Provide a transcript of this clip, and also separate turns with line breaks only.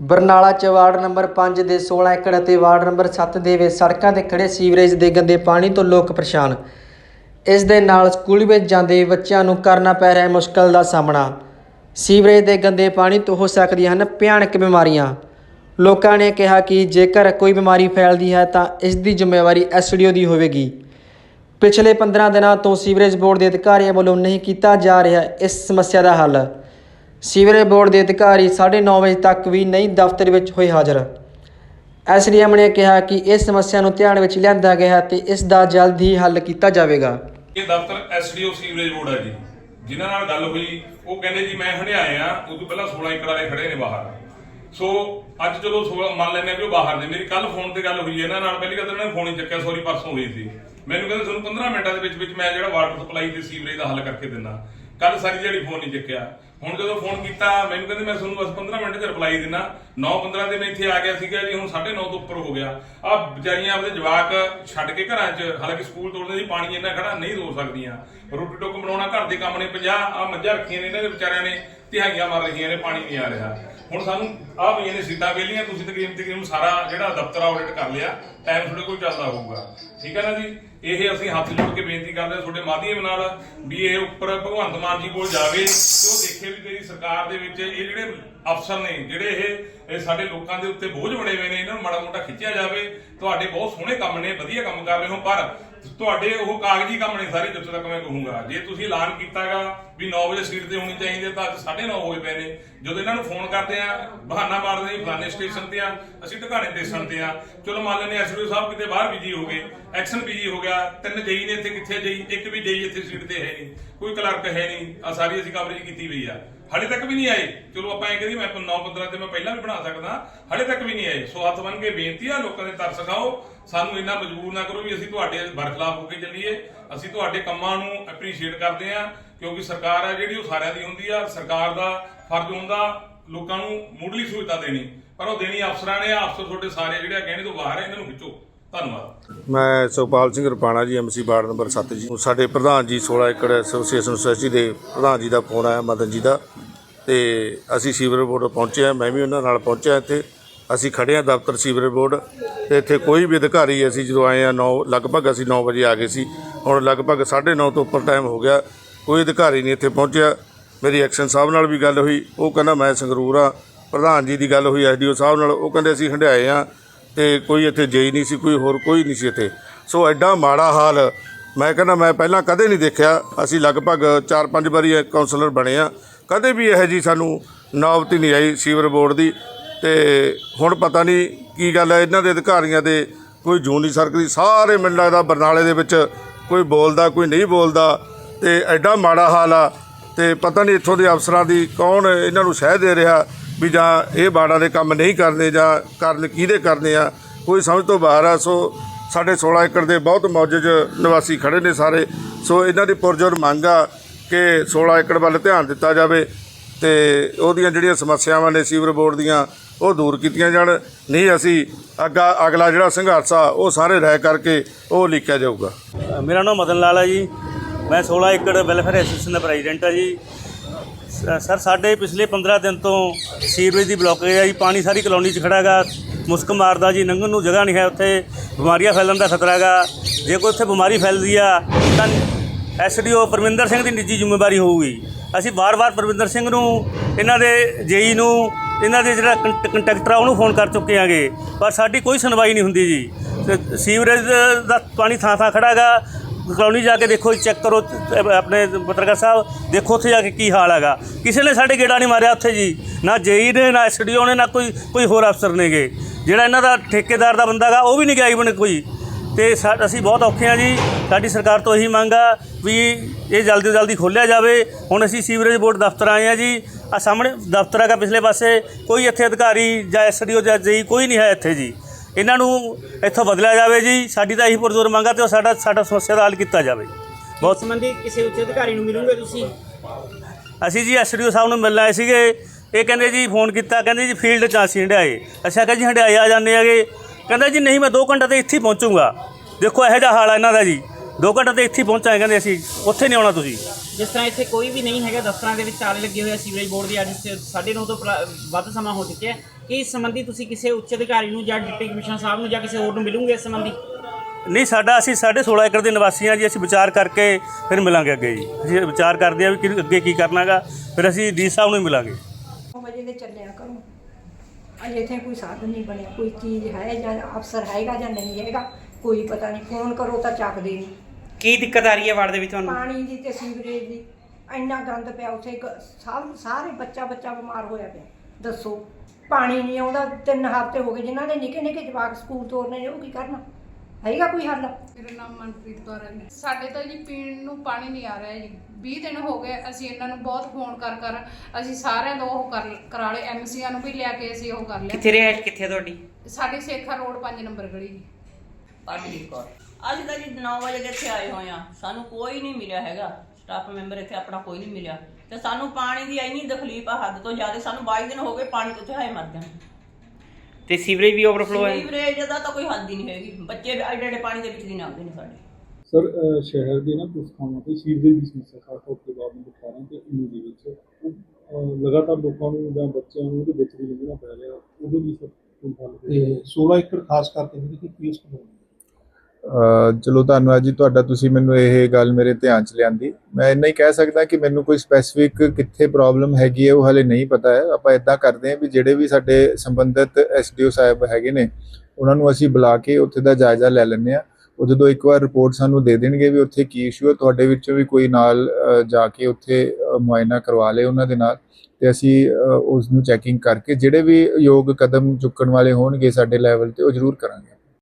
ਬਰਨਾਲਾ ਚ ward number 5 ਦੇ 16 ਏਕੜ ਅਤੇ ਵਾਰਡ ਨੰਬਰ 7 ਦੇ ਵਿੱਚ ਸੜਕਾਂ ਤੇ ਖੜੇ ਸੀਵਰੇਜ ਦੇ ਗੰਦੇ ਪਾਣੀ ਤੋਂ ਲੋਕ ਪਰੇਸ਼ਾਨ। ਇਸ ਦੇ ਨਾਲ ਸਕੂਲ ਵਿੱਚ ਜਾਂਦੇ ਬੱਚਿਆਂ ਨੂੰ ਕਰਨਾ ਪੈ ਰਿਹਾ ਹੈ ਮੁਸ਼ਕਲ ਦਾ ਸਾਹਮਣਾ। ਸੀਵਰੇਜ ਦੇ ਗੰਦੇ ਪਾਣੀ ਤੋਂ ਹੋ ਸਕਦੀਆਂ ਹਨ ਭਿਆਨਕ ਬਿਮਾਰੀਆਂ। ਲੋਕਾਂ ਨੇ ਕਿਹਾ ਕਿ ਜੇਕਰ ਕੋਈ ਬਿਮਾਰੀ ਫੈਲਦੀ ਹੈ ਤਾਂ ਇਸ ਦੀ ਜ਼ਿੰਮੇਵਾਰੀ ਐਸਡੀਓ ਦੀ ਹੋਵੇਗੀ। ਪਿਛਲੇ 15 ਦਿਨਾਂ ਤੋਂ ਸੀਵਰੇਜ ਬੋਰਡ ਦੇ ਅਧਿਕਾਰੀਆਂ ਵੱਲੋਂ ਨਹੀਂ ਕੀਤਾ ਜਾ ਰਿਹਾ ਇਸ ਸਮੱਸਿਆ ਦਾ ਹੱਲ। ਸੀਵਰੇਜ ਬੋਰਡ ਦੇ ਅਧਿਕਾਰੀ 9:30 ਵਜੇ ਤੱਕ ਵੀ ਨਹੀਂ ਦਫ਼ਤਰ ਵਿੱਚ ਹੋਏ ਹਾਜ਼ਰ। ਐਸਡੀਐਮ ਨੇ ਕਿਹਾ ਕਿ ਇਸ ਸਮੱਸਿਆ ਨੂੰ ਧਿਆਨ ਵਿੱਚ ਲਿਆਂਦਾ ਗਿਆ ਹੈ ਤੇ ਇਸ ਦਾ ਜਲਦ ਹੀ ਹੱਲ ਕੀਤਾ ਜਾਵੇਗਾ।
ਇਹ ਦਫ਼ਤਰ ਐਸਡੀਓ ਸੀਵਰੇਜ ਬੋਰਡ ਹੈ ਜੀ। ਜਿਨ੍ਹਾਂ ਨਾਲ ਗੱਲ ਹੋਈ, ਉਹ ਕਹਿੰਦੇ ਜੀ, ਮੈਂ ਹੰਡਿਆਏ ਆ ਉਹ ਤੋਂ ਪਹਿਲਾਂ 16 ਏਕੜ ਵਾਲੇ ਖੜੇ ਨੇ ਬਾਹਰ। ਸੋ ਅੱਜ ਚਲੋ 16 ਮੰਨ ਲੈਂਦੇ ਆ ਵੀ ਉਹ ਬਾਹਰ ਨੇ, ਮੇਰੀ ਕੱਲ ਫੋਨ ਤੇ ਗੱਲ ਹੋਈ ਇਹਨਾਂ ਨਾਲ ਪਹਿਲੀ ਗੱਲ ਤਾਂ ਇਹਨਾਂ ਨੇ ਫੋਨ ਹੀ ਚੱਕਿਆ, ਸੌਰੀ, ਪਰਸੋਂ ਹੋਈ ਸੀ। ਮੈਨੂੰ ਕਹਿੰਦੇ, ਤੁਹਾਨੂੰ 15 ਮਿੰਟਾਂ ਦੇ ਵਿੱਚ ਵਿੱਚ ਮੈਂ ਜਿਹੜਾ ਵਾਟਰ ਸਪਲਾਈ ਤੇ ਸੀਵਰੇਜ ਦਾ ਹੱਲ ਕਰਕੇ ਦਿੰਦਾ। ਕੱਲ ਸਾਰੀ ਜਿਹੜੀ ਫੋਨ ਨਹੀਂ ਚੱਕਿਆ। ਹੁਣ ਜਦੋਂ ਫੋਨ ਕੀਤਾ, ਮੈਨੂੰ ਕਹਿੰਦੇ ਮੈਂ ਤੁਹਾਨੂੰ ਬਸ 15 ਮਿੰਟ 'ਚ ਰਿਪਲਾਈ ਦਿੰਦਾ 9:15 ਦੇ ਮੈਂ ਇੱਥੇ ਆ ਗਿਆ ਸੀਗਾ ਜੀ, ਹੁਣ 9:30 ਤੋਂ ਉੱਪਰ ਹੋ ਗਿਆ। ਆ ਵਿਚਾਰੀਆਂ ਆਪਦੇ ਜਵਾਕ ਛੱਡ ਕੇ ਘਰਾਂ 'ਚ, ਹਾਲਾਂਕਿ ਸਕੂਲ ਤੋੜਦੇ ਜੀ ਪਾਣੀ ਇੰਨਾ ਖੜਾ ਨਹੀਂ ਰੋ ਸਕਦੀਆਂ। ਰੋਟੀ ਟੋਕ ਬਣਾਉਣਾ, ਘਰ ਦੇ ਕੰਮ ਨੇ 50 ਆ ਮੱਝਾਂ ਰੱਖੀਆਂ ਨੇ, ਇਹਨਾਂ ਦੇ ਵਿਚਾਰਿਆਂ ਨੇ ਤਿਹਾਈਆਂ ਮਾਰ ਰਹੀਆਂ ਨੇ, ਪਾਣੀ ਨਹੀਂ ਆ ਰਿਹਾ। ਹੁਣ ਸਾਨੂੰ ਆ ਪਈਆਂ ਨੇ ਸੀਟਾਂ ਵੇਲੀਆਂ, ਤੁਸੀਂ ਤਕਰੀਬਨ ਤਕਰੀਬਨ ਸਾਰਾ ਜਿਹੜਾ ਦਫ਼ਤਰ ਆਡਿਟ ਕਰ ਲਿਆ ਟਾਈਮ ਤੁਹਾਡੇ ਕੋਲ ਚੱਲਦਾ ਹੋਊਗਾ। ਠੀਕ ਹੈ ਨਾ ਜੀ? ਇਹ ਅਸੀਂ ਹੱਥ ਜੋੜ ਕੇ ਬੇਨਤੀ ਕਰਦੇ ਹਾਂ ਤੁਹਾਡੇ ਮਾਧਿਅਮ ਨਾਲ ਵੀ ਇਹ ਉੱਪਰ ਭਗਵੰਤ ਮਾਨ ਜੀ ਕੋਲ ਜਾਵੇ, ਤੇ ਉਹ ਦੇਖੇ ਵੀ ਤੇਰੀ ਸਰਕਾਰ ਦੇ ਵਿੱਚ ਇਹ ਜਿਹੜੇ ਅਫਸਰ ਨੇ, ਜਿਹੜੇ ਇਹ ਸਾਡੇ ਲੋਕਾਂ ਦੇ ਉੱਤੇ ਬੋਝ ਬਣੇ ਹੋਏ ਨੇ, ਇਹਨਾਂ ਨੂੰ ਮਾੜਾ ਮੋਟਾ ਖਿੱਚਿਆ ਜਾਵੇ। ਤੁਹਾਡੇ ਬਹੁਤ ਸੋਹਣੇ ਕੰਮ ਨੇ, ਵਧੀਆ ਕੰਮ ਕਰ ਰਹੇ ਹੋ, ਪਰ ਤੁਹਾਡੇ ਉਹ ਕਾਗਜ਼ੀ ਕੰਮ ਨੇ ਸਾਰੇ ਜਿੱਥੇ ਤੱਕ ਮੈਂ ਕਹੂੰਗਾ। ਜੇ ਤੁਸੀਂ ਐਲਾਨ ਕੀਤਾਗਾ ਵੀ 9 ਵਜੇ ਸੀਟ ਤੇ ਹੋਣੀ ਚਾਹੀਦੀ ਹੈ, ਤਾਂ ਅੱਜ 9:30 ਹੋਏ ਪਏ ਨੇ। ਜਦੋਂ ਇਹਨਾਂ ਨੂੰ ਫੋਨ ਕਰਦੇ ਆ, ਬਹਾਨਾ ਮਾਰਦੇ ਨੇ ਫਲਾਣੇ ਸਟੇਸ਼ਨ ਤੇ ਆ, ਅਸੀਂ ਢਕਾਣੇ ਸਟੇਸ਼ਨ ਤੇ ਆ। ਚਲੋ ਮੰਨ ਲੈਂਦੇ ਐਸਡੀਓ ਸਾਹਿਬ ਕਿਤੇ ਬਾਹਰ ਬਿਜ਼ੀ ਹੋ ਗਏ, ਐਕਸ਼ਨ ਬਿਜ਼ੀ ਹੋ ਗਿਆ, ਤਿੰਨ ਜਈ ਨੇ ਇੱਥੇ ਕਿੱਥੇ ਜਈ, ਇੱਕ ਵੀ ਜਈ ਇੱਥੇ ਸੀਟ ਤੇ ਹੈ ਨਹੀਂ, ਕੋਈ ਕਲਰਕ ਹੈ ਨਹੀਂ ਆ ਸਾਰੀ ਅਸੀਂ ਕਵਰੇਜ ਕੀਤੀ ਹੋਈ ਆ। ਹਾਲੇ ਤੱਕ ਵੀ ਨਹੀਂ ਆਏ। ਚਲੋ ਆਪਾਂ ਇਹ ਕਹਦੇ ਮੈਂ 9 15 ਤੇ ਮੈਂ ਪਹਿਲਾਂ ਵੀ ਬਣਾ ਸਕਦਾ, ਹਾਲੇ ਤੱਕ ਵੀ ਨਹੀਂ ਆਏ। ਸੋ ਹੱਥ ਬੰਨ ਕੇ ਬੇਨਤੀ ਆ, ਲੋਕਾਂ ਦੇ ਤਰਸ ਖਾਓ ਸਾਨੂੰ ਇੰਨਾ ਮਜਬੂਰ ਨਾ ਕਰੋ ਵੀ ਅਸੀਂ ਤੁਹਾਡੇ ਬਰਖਲਾਫ ਹੋ ਕੇ ਚੱਲੀਏ। ਅਸੀਂ ਤੁਹਾਡੇ ਕੰਮਾਂ ਨੂੰ ਐਪਰੀਸ਼ੀਏਟ ਕਰਦੇ ਆ ਕਿਉਂਕਿ ਸਰਕਾਰ ਆ ਜਿਹੜੀ, ਉਹ ਸਾਰਿਆਂ ਦੀ ਹੁੰਦੀ ਆ। ਸਰਕਾਰ ਦਾ ਫਰਜ਼ ਹੁੰਦਾ ਲੋਕਾਂ ਨੂੰ ਮੁੱਢਲੀ ਸੁਵਿਧਾ ਦੇਣੀ, ਪਰ ਉਹ ਦੇਣੀ ਅਫਸਰਾਂ ਨੇ ਅਫਸਰ ਤੁਹਾਡੇ ਸਾਰੇ ਜਿਹੜੇ ਕਹਿਣੇ ਤੋਂ ਬਾਹਰ ਆ, ਇਹਨਾਂ ਨੂੰ ਖਿੱਚੋ। ਧੰਨਵਾਦ।
ਮੈਂ ਸੁਖਪਾਲ ਸਿੰਘ ਰਪਾਣਾ ਜੀ ਐਮਸੀ ਵਾਰਡ ਨੰਬਰ 7 ਜੀ। ਸਾਡੇ ਪ੍ਰਧਾਨ ਜੀ 16 ਏਕੜ ਐਸੋਸੀਏਸ਼ਨ ਸੁਸਾਇਟੀ ਦੇ ਪ੍ਰਧਾਨ ਜੀ ਦਾ ਫੋਨ ਆਇਆ, ਮਦਨ ਜੀ ਦਾ। ਤੇ ਅਸੀਂ ਸੀਵਰ ਬੋਰਡ ਪਹੁੰਚੇ ਆ ਮੈਂ ਵੀ ਉਹਨਾਂ ਨਾਲ ਪਹੁੰਚਿਆ ਇੱਥੇ। ਅਸੀਂ ਖੜੇ ਆ ਦਫ਼ਤਰ ਸੀਵਰ ਬੋਰਡ ਤੇ ਇੱਥੇ ਕੋਈ ਵੀ ਅਧਿਕਾਰੀ ਅਸੀਂ ਜਦੋਂ ਆਏ ਆ 9 ਲਗਭਗ ਅਸੀਂ 9 ਵਜੇ ਆ ਗਏ ਸੀ। ਹੁਣ ਲਗਭਗ 9:30 ਤੋਂ ਉੱਪਰ ਟਾਈਮ ਹੋ ਗਿਆ। ਕੋਈ ਅਧਿਕਾਰੀ ਨਹੀਂ ਇੱਥੇ ਪਹੁੰਚਿਆ। ਮੇਰੀ ਐਕਸ਼ਨ ਸਾਹਿਬ ਨਾਲ ਵੀ ਗੱਲ ਹੋਈ। ਉਹ ਕਹਿੰਦਾ, ਮੈਂ ਸੰਗਰੂਰ ਆ ਪ੍ਰਧਾਨ ਜੀ ਦੀ ਗੱਲ ਹੋਈ ਐਸਡੀਓ ਸਾਹਿਬ ਨਾਲ। ਉਹ ਕਹਿੰਦੇ, ਅਸੀਂ ਹੰਡਿਆਏ ਆ ਤੇ ਕੋਈ ਇੱਥੇ ਜੇਈ ਨਹੀਂ ਸੀ, ਕੋਈ ਹੋਰ ਕੋਈ ਨਹੀਂ ਸੀ ਇੱਥੇ। ਸੋ ਐਡਾ ਮਾੜਾ ਹਾਲ। ਮੈਂ ਕਹਿੰਦਾ, ਮੈਂ ਪਹਿਲਾਂ ਕਦੇ ਨਹੀਂ ਦੇਖਿਆ। ਅਸੀਂ ਲਗਭਗ 4-5 ਵਾਰੀ ਇਹ ਕਾਉਂਸਲਰ ਬਣੇ ਆ ਕਦੇ ਵੀ ਇਹੋ ਜੀ ਸਾਨੂੰ ਨੌਬਤੀ ਨਹੀਂ ਆਈ ਸੀਵਰ ਬੋਰਡ ਦੀ। ਤੇ ਹੁਣ ਪਤਾ ਨਹੀਂ ਕੀ ਗੱਲ ਹੈ, ਇਹਨਾਂ ਦੇ ਅਧਿਕਾਰੀਆਂ ਦੇ ਕੋਈ ਜੂਨੀ ਨਹੀਂ ਸਰਕਦੀ ਸਾਰੇ ਮੈਨੂੰ ਲੱਗਦਾ ਬਰਨਾਲੇ ਦੇ ਵਿੱਚ ਕੋਈ ਬੋਲਦਾ, ਕੋਈ ਨਹੀਂ ਬੋਲਦਾ ਤੇ ਐਡਾ ਮਾੜਾ ਹਾਲ ਆ ਤੇ ਪਤਾ ਨਹੀਂ ਇੱਥੋਂ ਦੇ ਅਫਸਰਾਂ ਦੀ ਕੌਣ ਇਹਨਾਂ ਨੂੰ ਸਹਿ ਦੇ ਰਿਹਾ ਵੀ ਜਾਂ ਇਹ ਬਾੜਾਂ ਦੇ ਕੰਮ ਨਹੀਂ ਕਰਨੇ ਜਾਂ ਕਰਨ ਕਿਹਦੇ ਕਰਨੇ ਆ, ਕੋਈ ਸਮਝ ਤੋਂ ਬਾਹਰ ਆ। ਸੋ ਸਾਡੇ 16 ਏਕੜ ਦੇ ਬਹੁਤ ਮੌਜੂਦ ਨਿਵਾਸੀ ਖੜੇ ਨੇ ਸਾਰੇ। ਸੋ ਇਹਨਾਂ ਦੀ ਪੁਰਜੋਰ ਮੰਗ ਆ ਕਿ 16 ਏਕੜ ਵੱਲ ਧਿਆਨ ਦਿੱਤਾ ਜਾਵੇ। ਤੇ ਉਹਦੀਆਂ ਜਿਹੜੀਆਂ ਸਮੱਸਿਆਵਾਂ ਨੇ ਸੀਵਰ ਬੋਰਡ ਦੀਆਂ, ਉਹ ਦੂਰ ਕੀਤੀਆਂ ਜਾਣ। ਨਹੀਂ, ਅਸੀਂ ਅੱਗਾ ਅਗਲਾ ਜਿਹੜਾ ਸੰਘਰਸ਼ ਆ, ਉਹ ਸਾਰੇ ਰਹਿ ਕਰਕੇ ਉਹ ਲਿਖਿਆ ਜਾਊਗਾ।
ਮੇਰਾ ਨਾਮ ਮਦਨ ਲਾਲ ਹੈ ਜੀ। ਮੈਂ 16 ਏਕੜ ਵੈਲਫੇਅਰ ਐਸੋਸੀਏਸ਼ਨ ਦਾ ਪ੍ਰੈਜ਼ੀਡੈਂਟ ਹਾਂ ਜੀ। ਸਰ, ਸਾਡੇ ਪਿਛਲੇ 15 ਦਿਨ ਤੋਂ ਸੀਵਰੇਜ ਦੀ ਬਲੋਕੇਜ ਹੈ ਜੀ। ਪਾਣੀ ਸਾਰੀ ਕਲੋਨੀ 'ਚ ਖੜਾ ਹੈਗਾ। ਮੁਸਕ ਮਾਰਦਾ ਜੀ, ਲੰਘਣ ਨੂੰ ਜਗ੍ਹਾ ਨਹੀਂ ਹੈ ਉੱਥੇ। ਬਿਮਾਰੀਆਂ ਫੈਲਣ ਦਾ ਖਤਰਾ ਹੈਗਾ। ਜੇ ਕੋਈ ਉੱਥੇ ਬਿਮਾਰੀ ਫੈਲਦੀ ਆ, ਤਾਂ ਐਸਡੀਓ ਪਰਮਿੰਦਰ ਸਿੰਘ ਦੀ ਨਿੱਜੀ ਜ਼ਿੰਮੇਵਾਰੀ ਹੋਊਗੀ। ਅਸੀਂ ਵਾਰ-ਵਾਰ ਪਰਵਿੰਦਰ ਸਿੰਘ ਨੂੰ, ਇਹਨਾਂ ਦੇ ਜੇਈ ਨੂੰ, ਇਹਨਾਂ ਦੇ ਜਿਹੜਾ ਕੰਟ- ਕੰਟਰੈਕਟਰ ਆ, ਉਹਨੂੰ ਫੋਨ ਕਰ ਚੁੱਕੇ ਆਂਗੇ। ਪਰ ਸਾਡੀ ਕੋਈ ਸੁਣਵਾਈ ਨਹੀਂ ਹੁੰਦੀ ਜੀ। ਸੀਵਰੇਜ ਦਾ ਪਾਣੀ ਥਾਂ ਥਾਂ ਖੜਾ ਹੈਗਾ। ਕਲੋਨੀ ਜਾ ਕੇ ਦੇਖੋ, ਚੈੱਕ ਕਰੋ ਆਪਣੇ ਪੱਤਰਕਾਰ ਸਾਹਿਬ, ਦੇਖੋ ਉੱਥੇ ਜਾ ਕੇ ਕੀ ਹਾਲ ਹੈਗਾ। ਕਿਸੇ ਨੇ ਸਾਡੇ ਗੇੜਾ ਨਹੀਂ ਮਾਰਿਆ ਉੱਥੇ ਜੀ। ਨਾ ਜੇਈ ਨੇ, ਨਾ ਐਸਡੀਓ ਨੇ, ਨਾ ਕੋਈ ਕੋਈ ਹੋਰ ਅਫਸਰ ਨੇਗੇ। ਜਿਹੜਾ ਇਹਨਾਂ ਦਾ ਠੇਕੇਦਾਰ ਦਾ ਬੰਦਾ ਗਾ ਉਹ ਵੀ ਨਹੀਂ ਗਿਆ ਈਵਨ ਕੋਈ। ਤੇ ਅਸੀਂ ਬਹੁਤ ਔਖੇ ਆ ਜੀ। ਸਾਡੀ ਸਰਕਾਰ ਤੋਂ ਇਹੀ ਮੰਗ ਆ ਵੀ ਇਹ ਜਲਦੀ ਤੋਂ ਜਲਦੀ ਖੋਲ੍ਹਿਆ ਜਾਵੇ। ਹੁਣ ਅਸੀਂ ਸੀਵਰੇਜ ਬੋਰਡ ਦਫ਼ਤਰ ਆਏ ਆ ਜੀ। ਆ ਸਾਹਮਣੇ ਦਫ਼ਤਰ ਹੈਗਾ ਪਿਛਲੇ ਪਾਸੇ। ਕੋਈ ਇੱਥੇ ਅਧਿਕਾਰੀ ਜਾਂ ਐਸਡੀਓ ਜਾਂ ਜੇਈ ਕੋਈ ਨਹੀਂ ਹੈ ਇੱਥੇ ਜੀ। ਇਹਨਾਂ ਨੂੰ ਇੱਥੋਂ ਬਦਲਿਆ ਜਾਵੇ ਜੀ। ਸਾਡੀ ਤਾਂ ਇਹੀ ਪੁਰਜ਼ੋਰ ਮੰਗ ਆ ਤੇ ਉਹ ਸਾਡਾ ਸਾਡਾ ਸਮੱਸਿਆ ਦਾ ਹੱਲ ਕੀਤਾ ਜਾਵੇ। ਬਹੁਤ
ਸੰਬੰਧੀ ਕਿਸੇ ਉੱਚ ਅਧਿਕਾਰੀ ਨੂੰ ਮਿਲੂਗੇ ਤੁਸੀਂ?
ਅਸੀਂ ਜੀ ਐਸਡੀਓ ਸਾਹਿਬ ਨੂੰ ਮਿਲਣ ਆਏ ਸੀਗੇ। ਇਹ ਕਹਿੰਦੇ ਜੀ ਫੋਨ ਕੀਤਾ। ਕਹਿੰਦੇ ਜੀ ਫੀਲਡ 'ਚ ਅਸੀਂ ਹੰਡਿਆਏ। ਅੱਛਾ ਕਹਿੰਦੇ ਜੀ ਹੰਡਿਆਏ ਆ ਜਾਂਦੇ ਹੈਗੇ। ਕਹਿੰਦਾ ਜੀ ਨਹੀਂ ਮੈਂ 2 ਘੰਟੇ ਤੇ ਇੱਥੇ ਹੀ ਪਹੁੰਚੂਗਾ। ਦੇਖੋ ਇਹੋ ਜਿਹਾ ਹਾਲ ਆ ਇਹਨਾਂ ਦਾ ਜੀ। 2 ਘੰਟੇ ਤੇ ਇੱਥੇ ਹੀ ਪਹੁੰਚਾਂਗੇ ਕਹਿੰਦੇ ਅਸੀਂ। ਉੱਥੇ ਨਹੀਂ ਆਉਣਾ ਤੁਸੀਂ।
ਜਿਸ ਤਰ੍ਹਾਂ ਇੱਥੇ ਕੋਈ ਵੀ ਨਹੀਂ ਹੈਗਾ ਦਫ਼ਤਰਾਂ ਦੇ ਵਿੱਚ ਤਾਲੇ ਲੱਗੇ ਹੋਏ ਆ ਸੀਵਰੇਜ ਬੋਰਡ ਦੀ ਅੱਜ 9:30 ਤੋਂ ਪਲਾ- ਵੱਧ ਸਮਾਂ ਹੋ ਚੁੱਕਿਆ ਹੈ। ਕੀ ਇਸ ਸੰਬੰਧੀ ਤੁਸੀਂ ਕਿਸੇ ਉੱਚ ਅਧਿਕਾਰੀ ਨੂੰ ਜਾਂ ਡਿਪਟੀ ਕਮਿਸ਼ਨਰ ਸਾਹਿਬ ਨੂੰ ਜਾਂ ਕਿਸੇ ਹੋਰ ਨੂੰ ਮਿਲੂਗੇ ਇਸ ਸੰਬੰਧੀ?
ਨਹੀਂ ਸਾਡਾ ਅਸੀਂ 16.5 ਏਕੜ ਦੇ ਨਿਵਾਸੀ ਹਾਂ ਜੀ। ਅਸੀਂ ਵਿਚਾਰ ਕਰਕੇ ਫਿਰ ਮਿਲਾਂਗੇ ਅੱਗੇ ਜੀ। ਅਸੀਂ ਵਿਚਾਰ ਕਰਦੇ ਹਾਂ ਵੀ ਕਿ- ਅੱਗੇ ਕੀ ਕਰਨਾਗਾ। ਫਿਰ ਅਸੀਂ ਡੀ ਸਾਹਿਬ ਨੂੰ ਹੀ ਮਿਲਾਂਗੇ।
ਨੌ ਵਜੇ ਦੇ ਚੱਲਿਆ ਕਰੋ। ਅਜੇ ਇੱਥੇ ਕੋਈ ਸਾਧਨ ਨਹੀਂ ਬਣਿਆ ਕੋਈ ਚੀਜ਼ ਹੈ ਜਾਂ ਅਫਸਰ ਹੈਗਾ ਜਾਂ ਨਹੀਂ ਹੈਗਾ ਕੋਈ ਪਤਾ ਨਹੀਂ ਫੋਨ ਕਰੋ ਤਾਂ ਚੱਕਦੇ ਨਹੀਂ।
ਕੀ ਦਿੱਕਤ ਆ ਰਹੀ ਹੈ ਵਾਰਡ ਦੇ ਵਿੱਚ ਤੁਹਾਨੂੰ?
ਪਾਣੀ ਦੀ ਤੇ ਸੀਵਰੇਜ ਦੀ ਇੰਨਾ ਗੰਦ ਪਿਆ ਉੱਥੇ ਸਭ ਸਾਰੇ ਬੱਚਾ ਬੱਚਾ ਬਿਮਾਰ ਹੋਇਆ ਪਿਆ ਦੱਸੋ। ਪਾਣੀ ਨਹੀਂ ਆਉਂਦਾ ਤਿੰਨ ਹਫ਼ਤੇ ਹੋ ਗਏ ਜਿਨ੍ਹਾਂ ਨੇ ਨਿੱਕੇ ਨਿੱਕੇ ਜਵਾਕ ਸਕੂਲ ਤੋਰਨੇ ਨੇ ਉਹ ਕੀ ਕਰਨਾ? ਹੈਗਾ ਕੋਈ ਹੱਲ?
ਮੇਰਾ ਨਾਮ ਮਨਪ੍ਰੀਤ ਕੌਰ ਹੈ। ਜੀ। ਸਾਡੇ ਤਾਂ ਜੀ ਪੀਣ ਨੂੰ ਪਾਣੀ ਨਹੀਂ ਆ ਰਿਹਾ ਜੀ। 20 ਦਿਨ ਹੋ ਗਏ ਅਸੀਂ ਇਹਨਾਂ ਨੂੰ ਬਹੁਤ ਫੋਨ ਕਰ ਕਰ ਅਸੀਂ ਸਾਰਿਆਂ ਤੋਂ ਉਹ ਕਰ ਕਰਾ ਲਏ ਐਮਸੀਆਂ ਨੂੰ ਵੀ ਲਿਆ ਕੇ ਅਸੀਂ ਉਹ ਕਰ ਲਿਆ।
ਕਿੱਥੇ ਰਿਹਾਇਸ਼ ਕਿੱਥੇ ਤੁਹਾਡੀ?
ਸਾਡੀ ਸੇਖਾ ਰੋਡ 5 ਨੰਬਰ ਗਲੀ ਜੀ।
ਪਰਮਜੀਤ ਕੌਰ। ਅੱਜ ਦਾ ਜੀ 9 ਵਜੇ ਦੇ ਇੱਥੇ ਆਏ ਹੋਏ ਆ। ਸਾਨੂੰ ਕੋਈ ਨਹੀਂ ਮਿਲਿਆ ਹੈਗਾ। ਸਟਾਫ ਮੈਂਬਰ ਇੱਥੇ ਆਪਣਾ ਕੋਈ ਨਹੀਂ ਮਿਲਿਆ। ਤੇ ਸਾਨੂੰ ਪਾਣੀ ਦੀ ਇੰਨੀ ਤਕਲੀਫ ਆ ਹੱਦ ਤੋਂ ਜ਼ਿਆਦਾ ਸਾਨੂੰ 22 ਦਿਨ ਹੋ ਗਏ ਪਾਣੀ ਤੋਂ ਹਾਏ ਮਰ ਜਾਣ।
ਤੇ ਸੀਵਰੇਜ ਵੀ ਓਵਰਫਲੋ ਹੈ?
ਸੀਵਰੇਜ ਦਾ ਤਾਂ ਕੋਈ ਹੱਦ ਹੀ ਨਹੀਂ ਹੈਗੀ। ਬੱਚੇ ਐਡੇ ਐਡੇ ਪਾਣੀ ਦੇ ਵਿੱਚ ਦੀ ਲੰਘਦੇ ਨੇ ਸਾਡੇ।
ਸਰ ਅਹ ਸ਼ਹਿਰ ਦੇ ਨਾ ਕੁਝ ਥਾਵਾਂ ਤੇ ਸੀਵਰੇਜ ਦੀ ਸਮੱਸਿਆ ਖਾਸ ਤੌਰ ਤੇ ਬਾਬੂ ਬਖਾਰਾਂ ਤੇ ਇੰਨੀ ਦੇ ਵਿੱਚ। ਉਹ, ਅਹ ਲਗਾਤਾਰ ਲੋਕਾਂ ਨੂੰ ਜਾਂ ਬੱਚਿਆਂ ਨੂੰ ਉਹਦੇ ਵਿੱਚ ਵੀ ਲੰਘਣਾ ਪੈ ਰਿਹਾ। ਉਹਦੇ ਲਈ ਸਰ ਕੋਈ ਹੱਲ
ਤੇ 16 ਏਕੜ ਖਾਸ ਕਰਕੇ ਜਿਹੜੀ ਕਿ ਪੀਐਸ
ਅਹ ਚਲੋ ਧੰਨਵਾਦ ਜੀ ਤੁਹਾਡਾ, ਤੁਸੀਂ ਮੈਨੂੰ ਇਹ ਗੱਲ ਮੇਰੇ ਧਿਆਨ ਚ ਲਿਆਂਦੀ। ਮੈਂ ਇੰਨਾ ਹੀ ਕਹਿ ਸਕਦਾ ਕਿ ਮੈਨੂੰ ਕੋਈ ਸਪੈਸੀਫਿਕ ਕਿੱਥੇ ਪ੍ਰੋਬਲਮ ਹੈਗੀ ਹੈ, ਉਹ ਹਲੇ ਨਹੀਂ ਪਤਾ ਹੈ। ਆਪਾਂ ਇਦਾਂ ਕਰਦੇ ਹਾਂ ਵੀ ਜਿਹੜੇ ਵੀ ਸਾਡੇ ਸੰਬੰਧਿਤ ਐਸਡੀਓ ਸਾਹਿਬ ਹੈਗੇ ਨੇ, ਉਹਨਾਂ ਨੂੰ ਅਸੀਂ ਬੁਲਾ ਕੇ ਉੱਥੇ ਦਾ ਜਾਇਜ਼ਾ ਲੈ ਲੈਂਦੇ ਆ ਉਹ ਜਦੋਂ ਇੱਕ ਵਾਰ ਰਿਪੋਰਟ ਸਾਨੂੰ ਦੇ ਦੇਣਗੇ ਵੀ ਉੱਥੇ ਕੀ ਇਸ਼ੂ ਹੈ, ਤੁਹਾਡੇ ਵਿੱਚੋਂ ਵੀ ਕੋਈ ਨਾਲ ਜਾ ਕੇ ਉੱਥੇ ਮੁਆਇਨਾ ਕਰਵਾ ਲੇ ਉਹਨਾਂ ਦੇ ਨਾਲ ਤੇ ਅਸੀਂ ਉਸ ਨੂੰ ਚੈਕਿੰਗ ਕਰਕੇ ਜਿਹੜੇ ਵੀ ਯੋਗ ਕਦਮ ਚੁੱਕਣ ਵਾਲੇ ਹੋਣਗੇ ਸਾਡੇ ਲੈਵਲ ਤੇ, ਉਹ ਜ਼ਰੂਰ ਕਰਾਂਗੇ।